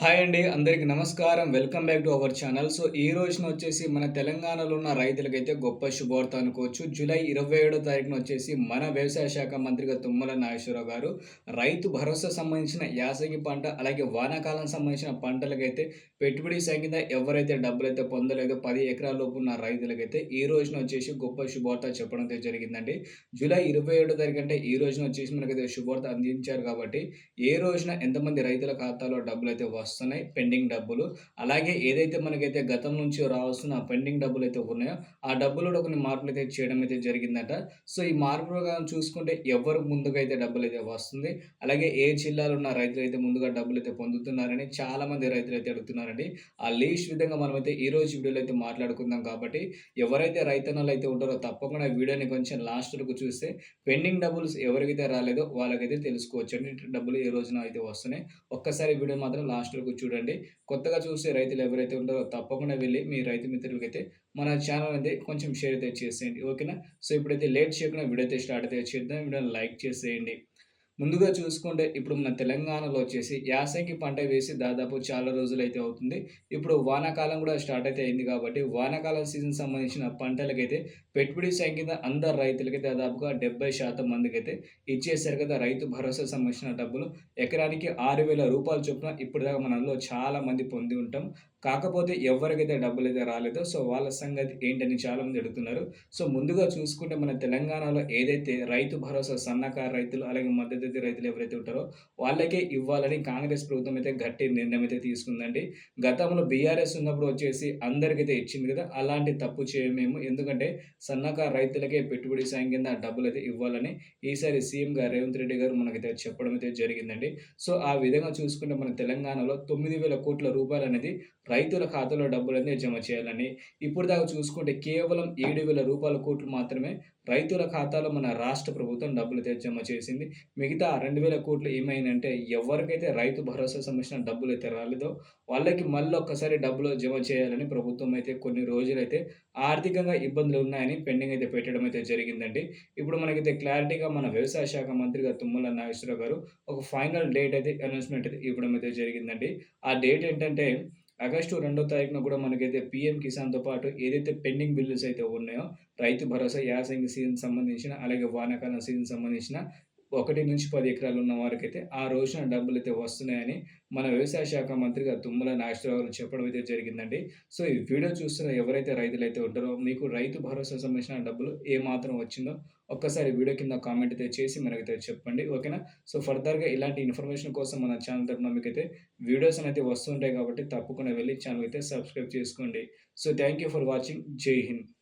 Hi అండి అందరికీ నమస్కారం. Welcome back to our channel. So ఈ రోజున వచ్చేసి మన తెలంగాణలో ఉన్న రైతులకైతే గొప్ప శుభవార్త అనుకోవచ్చు. జూలై ఇరవై ఏడో తారీఖున వచ్చేసి మన వ్యవసాయ శాఖ మంత్రిగా తుమ్మల నాగేశ్వరరావు గారు రైతు భరోసా సంబంధించిన యాసంగి పంట అలాగే వానాకాలం సంబంధించిన పంటలకైతే పెట్టుబడి సంఖ్య ఎవరైతే డబ్బులు అయితే పొందలేదో పది ఎకరాల లోపు ఉన్న రైతులకైతే ఈ రోజున వచ్చేసి గొప్ప శుభవార్త చెప్పడం అయితే జరిగిందండి. జూలై ఇరవై ఏడో తారీఖు అంటే ఈ రోజున వచ్చేసి మనకైతే శుభవార్త అందించారు కాబట్టి ఏ రోజున ఎంతమంది రైతుల ఖాతాలో డబ్బులు అయితే వస్తున్నాయి పెండింగ్ డబ్బులు. అలాగే ఏదైతే మనకైతే గతం నుంచి రావాల్సిన పెండింగ్ డబ్బులు అయితే ఉన్నాయో ఆ డబ్బులు కొన్ని మార్పులు అయితే చేయడం అయితే జరిగిందట. సో ఈ మార్పు ప్రకారం చూసుకుంటే ఎవరు ముందుగా అయితే డబ్బులు అయితే వస్తుంది అలాగే ఏ జిల్లాలో ఉన్న రైతులు అయితే ముందుగా డబ్బులు అయితే పొందుతున్నారని చాలా మంది రైతులు అయితే అడుగుతున్నారండి. ఆ లీస్ట్ విధంగా మనమైతే ఈ రోజు వీడియోలో అయితే మాట్లాడుకుందాం కాబట్టి ఎవరైతే రైతన్నలు అయితే ఉంటారో తప్పకుండా వీడియోని కొంచెం లాస్ట్ వరకు చూస్తే పెండింగ్ డబ్బులు ఎవరికైతే రాలేదో వాళ్ళకైతే తెలుసుకోవచ్చు డబ్బులు ఏ రోజున అయితే వస్తున్నాయి ఒక్కసారి వీడియో మాత్రం లాస్ట్ వరకు చూడండి. కొత్తగా చూసే రైతులు ఎవరైతే ఉంటారో తప్పకుండా వెళ్ళి మీ రైతు మిత్రులకైతే మన ఛానల్ అయితే కొంచెం షేర్ అయితే చేసేయండి. ఓకేనా సో ఇప్పుడైతే లేట్ చేయకుండా వీడియో అయితే స్టార్ట్ అయితే చేద్దాం. వీడియోని లైక్ చేసేయండి. ముందుగా చూసుకుంటే ఇప్పుడు మన తెలంగాణలో వచ్చేసి యాసంగి పంట వేసి దాదాపు చాలా రోజులు అయితే అవుతుంది. ఇప్పుడు వానాకాలం కూడా స్టార్ట్ అయితే అయింది కాబట్టి వానాకాలం సీజన్ సంబంధించిన పంటలకైతే పెట్టుబడి సంఖ్య అందరు రైతులకి దాదాపుగా డెబ్బై శాతం మందికి అయితే ఇచ్చేసారు కదా రైతు భరోసా సంబంధించిన డబ్బులు. ఎకరానికి ఆరు వేల రూపాయలు చొప్పున ఇప్పటిదాకా మనలో చాలా మంది పొంది ఉంటాం. కాకపోతే ఎవరికైతే డబ్బులు అయితే రాలేదో సో వాళ్ళ సంగతి ఏంటని చాలామంది అడుగుతున్నారు. సో ముందుగా చూసుకుంటే మన తెలంగాణలో ఏదైతే రైతు భరోసా సన్నకారు రైతులు అలాగే మద్దతు రైతులు ఎవరైతే ఉంటారో వాళ్ళకే ఇవ్వాలని కాంగ్రెస్ ప్రభుత్వం అయితే గట్టి నిర్ణయం అయితే తీసుకుందండి. గతంలో బీఆర్ఎస్ ఉన్నప్పుడు వచ్చేసి అందరికైతే ఇచ్చింది కదా అలాంటి తప్పు చేయమేము ఎందుకంటే సన్నకారు రైతులకే పెట్టుబడి సాయం కింద డబ్బులు అయితే ఇవ్వాలని ఈసారి సీఎం గారు రేవంత్ రెడ్డి గారు మనకైతే చెప్పడం అయితే జరిగిందండి. సో ఆ విధంగా చూసుకుంటే మన తెలంగాణలో తొమ్మిది వేల కోట్ల రూపాయలు అనేది రైతుల ఖాతాలో డబ్బులన్నీ జమ చేయాలని ఇప్పుడు దాకా చూసుకుంటే కేవలం ఏడు వేల రూపాయల కోట్లు మాత్రమే రైతుల ఖాతాలో మన రాష్ట్ర ప్రభుత్వం డబ్బులు అయితే జమ చేసింది. మిగతా రెండు వేల కోట్లు ఏమైందంటే ఎవరికైతే రైతు భరోసా సంబంధించిన డబ్బులు అయితే రాలేదో వాళ్ళకి మళ్ళీ ఒక్కసారి డబ్బులు జమ చేయాలని ప్రభుత్వం అయితే కొన్ని రోజులైతే ఆర్థికంగా ఇబ్బందులు ఉన్నాయని పెండింగ్ అయితే పెట్టడం అయితే జరిగిందండి. ఇప్పుడు మనకైతే క్లారిటీగా మన వ్యవసాయ శాఖ మంత్రిగా తుమ్మల నాగేశ్వరరావు గారు ఒక ఫైనల్ డేట్ అయితే అనౌన్స్మెంట్ అయితే ఇవ్వడం అయితే జరిగిందండి. ఆ డేట్ ఏంటంటే ఆగస్టు రెండో తారీఖున కూడా మనకైతే పీఎం కిసాన్తో పాటు ఏదైతే పెండింగ్ బిల్లుస్ అయితే ఉన్నాయో రైతు భరోసా యాసంగి సీజన్ సంబంధించిన అలాగే వానాకాలం సీజన్ సంబంధించిన ఒకటి నుంచి పది ఎకరాలు ఉన్న వారికైతే ఆ రోజున డబ్బులు అయితే వస్తున్నాయని మన వ్యవసాయ శాఖ మంత్రిగా తుమ్మల నాగేశ్వరరావు చెప్పడం అయితే జరిగిందండి. సో ఈ వీడియో చూస్తున్న ఎవరైతే రైతులు అయితే ఉంటారో మీకు రైతు భరోసా సంబంధించిన డబ్బులు ఏ మాత్రం వచ్చిందో ఒక్కసారి వీడియో కింద కామెంట్ అయితే చేసి మనకైతే చెప్పండి. ఓకేనా? సో ఫర్దర్గా ఇలాంటి ఇన్ఫర్మేషన్ కోసం మన ఛానల్ తరఫున మీకైతే వీడియోస్ అయితే వస్తుంటాయి కాబట్టి తప్పకుండా వెళ్ళి ఛానల్ అయితే సబ్స్క్రైబ్ చేసుకోండి. So thank you for watching. జై హింద్.